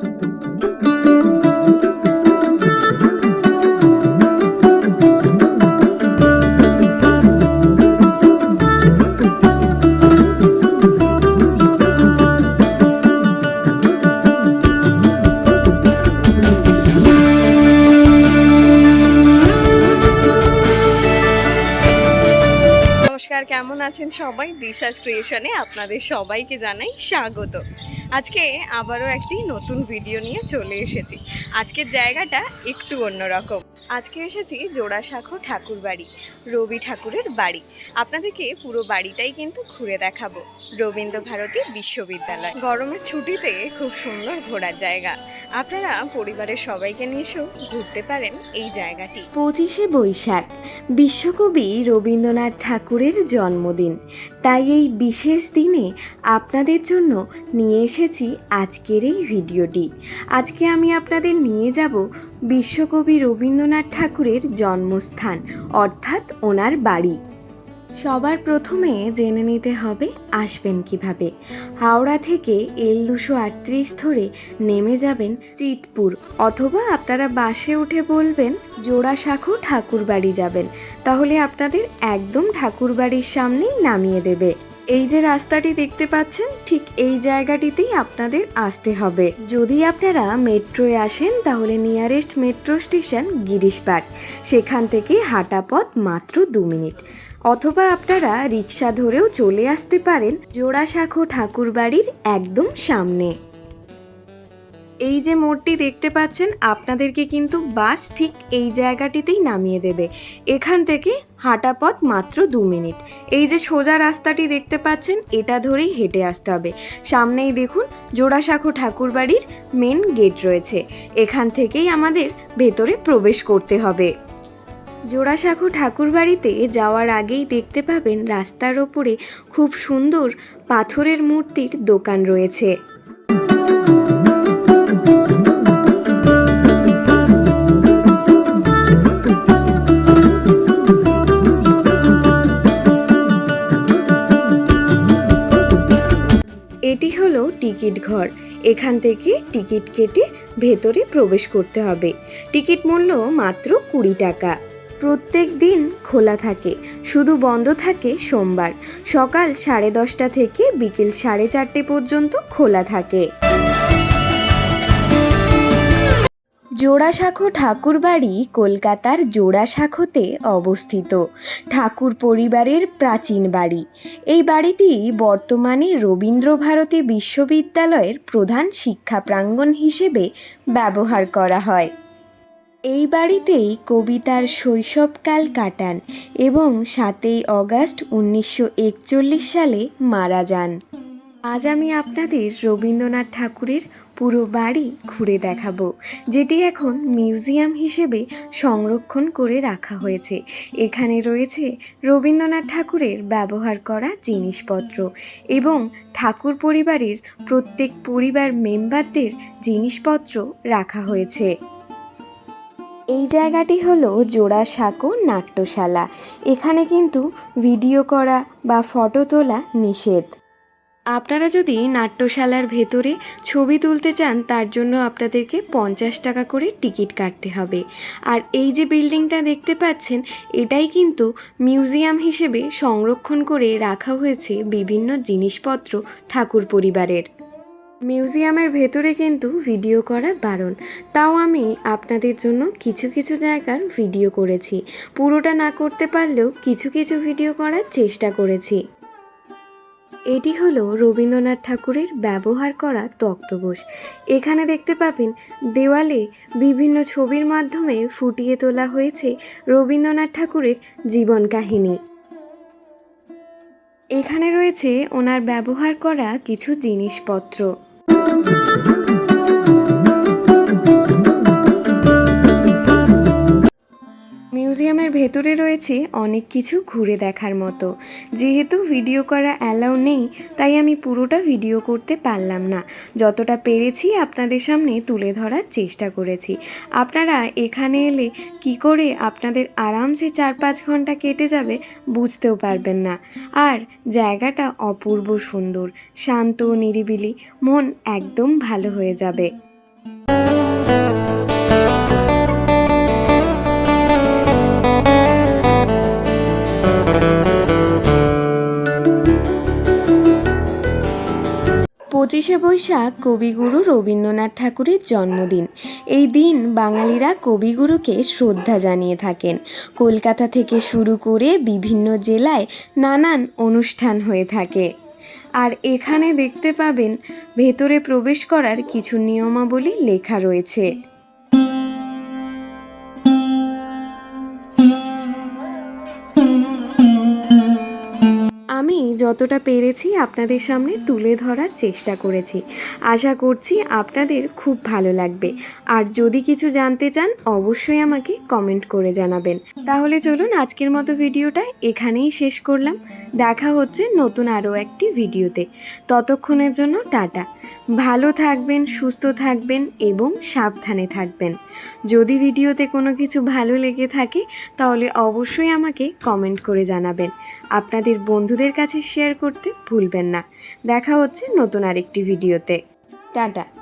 Thank you. নমস্কার, কেমন আছেন সবাই? দিশাস ক্রিয়েশনে আপনাদের সবাইকে জানাই স্বাগত। আজকে আবারও একটি নতুন ভিডিও নিয়ে চলে এসেছি। আজকের জায়গাটা একটু অন্যরকম। আজকে এসেছি জোড়াশাখো ঠাকুর বাড়ি রবি ঠাকুরের বাড়ি। আপনাদেরকে পুরো বাড়িটাই কিন্তু ঘুরে দেখাবো। রবীন্দ্র ভারতী বিশ্ববিদ্যালয়। গরমের ছুটিতে খুব সুন্দর ঘোরার জায়গা। আপনারা পরিবারের সবাইকে নিয়ে এসেও ঘুরতে পারেন এই জায়গাটি। পঁচিশে বৈশাখ, বিশ্বকবি রবীন্দ্রনাথ ঠাকুরের জন্মদিন। তাই এই বিশেষ দিনে আপনাদের জন্য নিয়ে এসেছি আজকের এই ভিডিওটি। আজকে আমি আপনাদের নিয়ে যাব বিশ্বকবি রবীন্দ্রনাথ ঠাকুরের জন্মস্থান, অর্থাৎ ওনার বাড়ি। সবার প্রথমে জেনে নিতে হবে, আসবেন কীভাবে। হাওড়া থেকে এল দুশো আটত্রিশ ধরে নেমে যাবেন চিতপুর, অথবা আপনারা বাসে উঠে বলবেন জোড়াশাখো ঠাকুরবাড়ি যাবেন। তাহলে আপনাদের একদম ঠাকুরবাড়ির সামনেই নামিয়ে দেবে। এই যে রাস্তাটি দেখতে পাচ্ছেন, ঠিক এই জায়গাটিতেই আপনাদের আসতে হবে। যদি আপনারা মেট্রোয় আসেন, তাহলে নিয়ারেস্ট মেট্রো স্টেশন গিরিশবাগ। সেখান থেকে হাঁটা পথ মাত্র দু মিনিট। অথবা আপনারা রিক্সা ধরেও চলে আসতে পারেন জোড়াশাখো ঠাকুরবাড়ির একদম সামনে। এই যে মোড়টি দেখতে পাচ্ছেন, আপনাদেরকে কিন্তু বাস ঠিক এই জায়গাটিতেই নামিয়ে দেবে। এখান থেকে হাঁটা পথ মাত্র দু মিনিট। এই যে সোজা রাস্তাটি দেখতে পাচ্ছেন, এটা ধরেই হেঁটে আসতে হবে। সামনেই দেখুন জোড়াশাখো ঠাকুরবাড়ির মেন গেট রয়েছে। এখান থেকেই আমাদের ভেতরে প্রবেশ করতে হবে। জোড়াশাখো ঠাকুরবাড়িতে যাওয়ার আগেই দেখতে পাবেন রাস্তার ওপরে খুব সুন্দর পাথরের মূর্তির দোকান রয়েছে। এটি হলো টিকিট ঘর। এখান থেকে টিকিট কেটে ভেতরে প্রবেশ করতে হবে। টিকিট মূল্য মাত্র কুড়ি টাকা। প্রত্যেক দিন খোলা থাকে, শুধু বন্ধ থাকে সোমবার। সকাল সাড়ে দশটা থেকে বিকেল সাড়ে চারটে পর্যন্ত খোলা থাকে। জোড়াশাখো ঠাকুরবাড়ি কলকাতার জোড়াশাখোতে অবস্থিত। ঠাকুর পরিবারের প্রাচীন বাড়ি। এই বাড়িটি বর্তমানে রবীন্দ্রভারতী বিশ্ববিদ্যালয়ের প্রধান শিক্ষা প্রাঙ্গণ হিসেবে ব্যবহার করা হয়। এই বাড়িতেই কবিতার শৈশবকাল কাটান এবং সাতই অগাস্ট উনিশশো একচল্লিশ সালে মারা যান। আজ আমি আপনাদের রবীন্দ্রনাথ ঠাকুরের পুরো বাড়ি ঘুরে দেখাবো, যেটি এখন মিউজিয়াম হিসেবে সংরক্ষণ করে রাখা হয়েছে। এখানে রয়েছে রবীন্দ্রনাথ ঠাকুরের ব্যবহার করা জিনিসপত্র এবং ঠাকুর পরিবারের প্রত্যেক পরিবার মেম্বারদের জিনিসপত্র রাখা হয়েছে। এই জায়গাটি হলো জোড়াসাঁকো নাট্যশালা। এখানে কিন্তু ভিডিও করা বা ফটো তোলা নিষেধ। আপনারা যদি নাট্যশালার ভেতরে ছবি তুলতে চান, তার জন্য আপনাদেরকে পঞ্চাশ টাকা করে টিকিট কাটতে হবে। আর এই যে বিল্ডিংটা দেখতে পাচ্ছেন, এটাই কিন্তু মিউজিয়াম হিসেবে সংরক্ষণ করে রাখা হয়েছে বিভিন্ন জিনিসপত্র ঠাকুর পরিবারের। মিউজিয়ামের ভেতরে কিন্তু ভিডিও করা বারণ তাও আমি আপনাদের জন্য কিছু কিছু জায়গার ভিডিও করেছি। পুরোটা না করতে পারলেও কিছু কিছু ভিডিও করার চেষ্টা করেছি। এটি হলো রবীন্দ্রনাথ ঠাকুরের ব্যবহার করা তক্তবোস এখানে দেখতে পাবেন, দেওয়ালে বিভিন্ন ছবির মাধ্যমে ফুটিয়ে তোলা হয়েছে রবীন্দ্রনাথ ঠাকুরের জীবন কাহিনী। এখানে রয়েছে ওনার ব্যবহার করা কিছু জিনিসপত্র। Thank you. মিউজিয়ামের ভেতরে রয়েছে অনেক কিছু ঘুরে দেখার মতো। যেহেতু ভিডিও করা অ্যালাউ নেই, তাই আমি পুরোটা ভিডিও করতে পারলাম না। যতটা পেরেছি আপনাদের সামনে তুলে ধরার চেষ্টা করেছি। আপনারা এখানে এলে কি করে আপনাদের আরামসে চার পাঁচ ঘণ্টা কেটে যাবে বুঝতেও পারবেন না। আর জায়গাটা অপূর্ব সুন্দর, শান্ত নিরিবিলি, মন একদম ভালো হয়ে যাবে। পঁচিশে বৈশাখ কবিগুরু রবীন্দ্রনাথ ঠাকুরের জন্মদিন। এই দিন বাঙালিরা কবিগুরুকে শ্রদ্ধা জানিয়ে থাকেন। কলকাতা থেকে শুরু করে বিভিন্ন জেলায় নানান অনুষ্ঠান হয়ে থাকে। আর এখানে দেখতে পাবেন, ভেতরে প্রবেশ করার কিছু নিয়মাবলী লেখা রয়েছে। যতটা পেরেছি আপনাদের সামনে তুলে ধরার চেষ্টা করেছি। আশা করছি আপনাদের খুব ভালো লাগবে। আর যদি কিছু জানতে চান, অবশ্যই আমাকে কমেন্ট করে জানাবেন। তাহলে চলুন আজকের মতো ভিডিওটা এখানেই শেষ করলাম। দেখা হচ্ছে নতুন আরও একটি ভিডিওতে। ততক্ষণের জন্য টাটা। ভালো থাকবেন, সুস্থ থাকবেন এবং সাবধানে থাকবেন। যদি ভিডিওতে কোনো কিছু ভালো লেগে থাকে, তাহলে অবশ্যই আমাকে কমেন্ট করে জানাবেন। আপনাদের বন্ধুদের কাছে শেয়ার করতে ভুলবেন না। দেখা হচ্ছে নতুন আরেকটি ভিডিওতে। টাটা।